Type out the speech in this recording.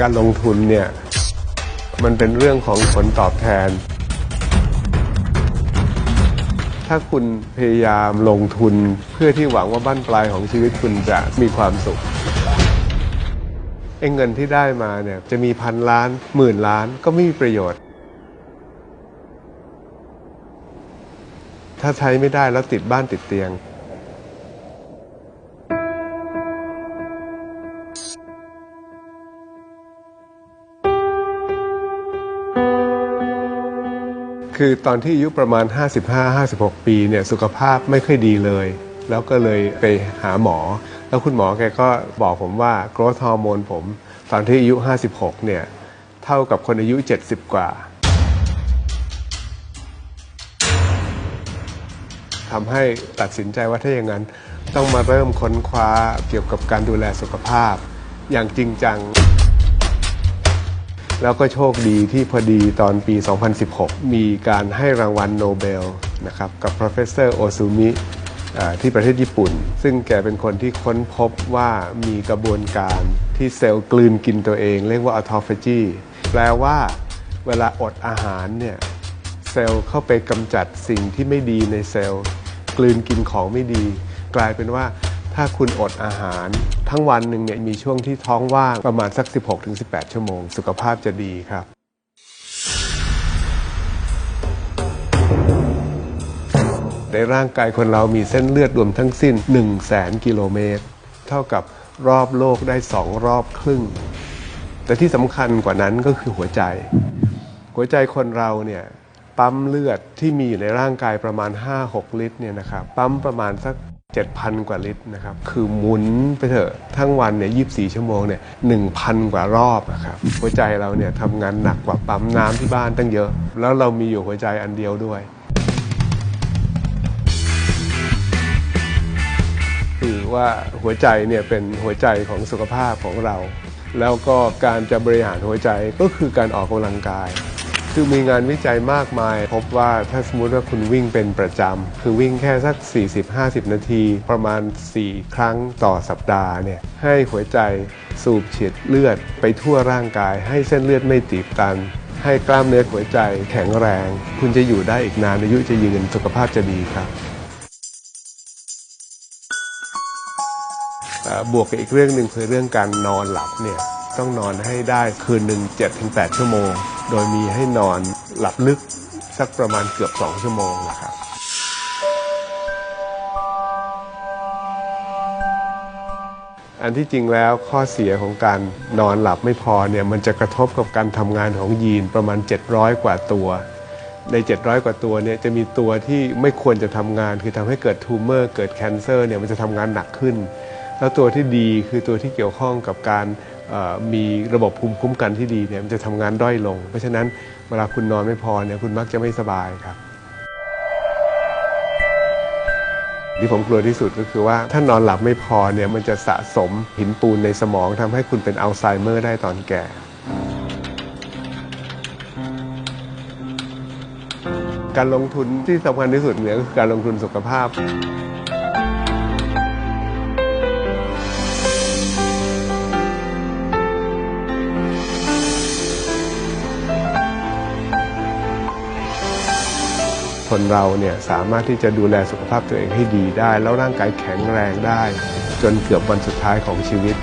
การลงทุนเนี่ยมันเป็นเรื่องของผลตอบแทน ถ้าคุณพยายามลงทุนเพื่อที่หวังว่าบ้านปลายของชีวิตคุณจะมีความสุขไอ้เงินที่ได้มาเนี่ยจะมีพันล้านหมื่นล้านก็ไม่มีประโยชน์ ถ้าใช้ไม่ได้แล้วติดบ้านติดเตียง คือตอนที่อายุประมาณ 55-56 ปีเนี่ยสุขภาพไม่ค่อยดีเลย แล้วก็เลยไปหาหมอ แล้วคุณหมอแกก็บอกผมว่าโกรทฮอร์โมนผม ตอนที่อายุ 56 เนี่ย เท่ากับคนอายุ 70 กว่าทำให้ตัดสินใจว่าถ้าอย่างนั้น ต้องมาเริ่มค้นคว้าเกี่ยวกับการดูแลสุขภาพ อย่างจริงจัง แล้วก็โชคดีที่พอดีตอนปี 2016 มีการให้รางวัลโนเบลนะครับกับ professor โอซูมิที่ประเทศญี่ปุ่น ซึ่งแกเป็นคนที่ค้นพบว่ามีกระบวนการที่เซลล์กลืนกินตัวเอง เรียกว่า autophagy แปลว่าเวลาอดอาหารเนี่ยเซลล์เข้าไปกำจัดสิ่งที่ไม่ดีในเซลล์ กลืนกินของไม่ดี กลายเป็นว่า ถ้าคุณอดอาหาร ทั้งวันหนึ่งเนี่ยมีช่วงที่ท้องว่างประมาณสัก 16-18 ชั่วโมง สุขภาพจะดีครับในร่างกายคนเรามีเส้นเลือดรวมทั้งสิ้น 1 0 0 0 0แสนกิโลเมตร เท่ากับรอบโลกได้2รอบครึ่ง แต่ที่สำคัญกว่านั้นก็คือหัวใจ หัวใจคนเราเนี่ยปั๊มเลือดที่มีอยู่ในร่างกายประมาณ 5-6 ลิตรเนี่ยนะครับปั๊มประมาณสัก 7,000 กว่าลิตรนะครับ คือหมุนไปเถอะทั้งวันเนี่ย24 ชั่วโมงเนี่ย1,000 กว่ารอบนะครับ หัวใจเราเนี่ยทำงานหนักกว่าปั๊มน้ำที่บ้านตั้งเยอะ แล้วเรามีอยู่หัวใจอันเดียวด้วย คือว่าหัวใจเนี่ยเป็นหัวใจของสุขภาพของเรา แล้วก็การจะบริหารหัวใจก็คือการออกกำลังกาย คือมีงานวิจัยมากมาย พบว่าถ้าสมมติว่าคุณวิ่งเป็นประจำ คือวิ่งแค่สัก 40-50 นาที ประมาณ 4 ครั้งต่อสัปดาห์เนี่ยให้หัวใจสูบฉีดเลือดไปทั่วร่างกาย ให้เส้นเลือดไม่ตีบตัน ให้กล้ามเนื้อหัวใจแข็งแรง คุณจะอยู่ได้อีกนานอายุจะยืนสุขภาพจะดีครับบวกกับอีกเรื่องหนึ่งคือเรื่องการนอนหลับเนี่ยต้องนอนให้ได้คืนหนึ่ง7-8 ชั่วโมง โดยมีให้นอนหลับลึกสักประมาณเกือบ2ชั่วโมงนะครับอันที่จริงแล้วข้อเสียของการนอนหลับไม่พอเนี่ยมันจะกระทบกับการทำงานของยีนประมาณ 700 กว่าตัว ใน 700 กว่าตัวเนี่ยจะมีตัวที่ไม่ควรจะทำงาน คือทำให้เกิดทูมเมอร์ เกิดแคนเซอร์เนี่ยมันจะทำงานหนักขึ้น แล้วตัวที่ดีคือตัวที่เกี่ยวข้องกับการ มีระบบภูมิคุ้มกันที่ดีเนี่ยมันจะทำงานด้อยลง เพราะฉะนั้นเวลาคุณนอนไม่พอเนี่ยคุณมักจะไม่สบายครับ ที่ผมกลัวที่สุดก็คือว่าถ้านอนหลับไม่พอเนี่ยมันจะสะสมหินปูนในสมองทำให้คุณเป็นอัลไซเมอร์ได้ตอนแก่การลงทุนที่สำคัญที่สุดเนี่ยก็คือการลงทุนสุขภาพ คนเราเนี่ยสามารถที่จะดูแลสุขภาพตัวเองให้ดีได้ แล้วร่างกายแข็งแรงได้ จนเกือบวันสุดท้ายของชีวิต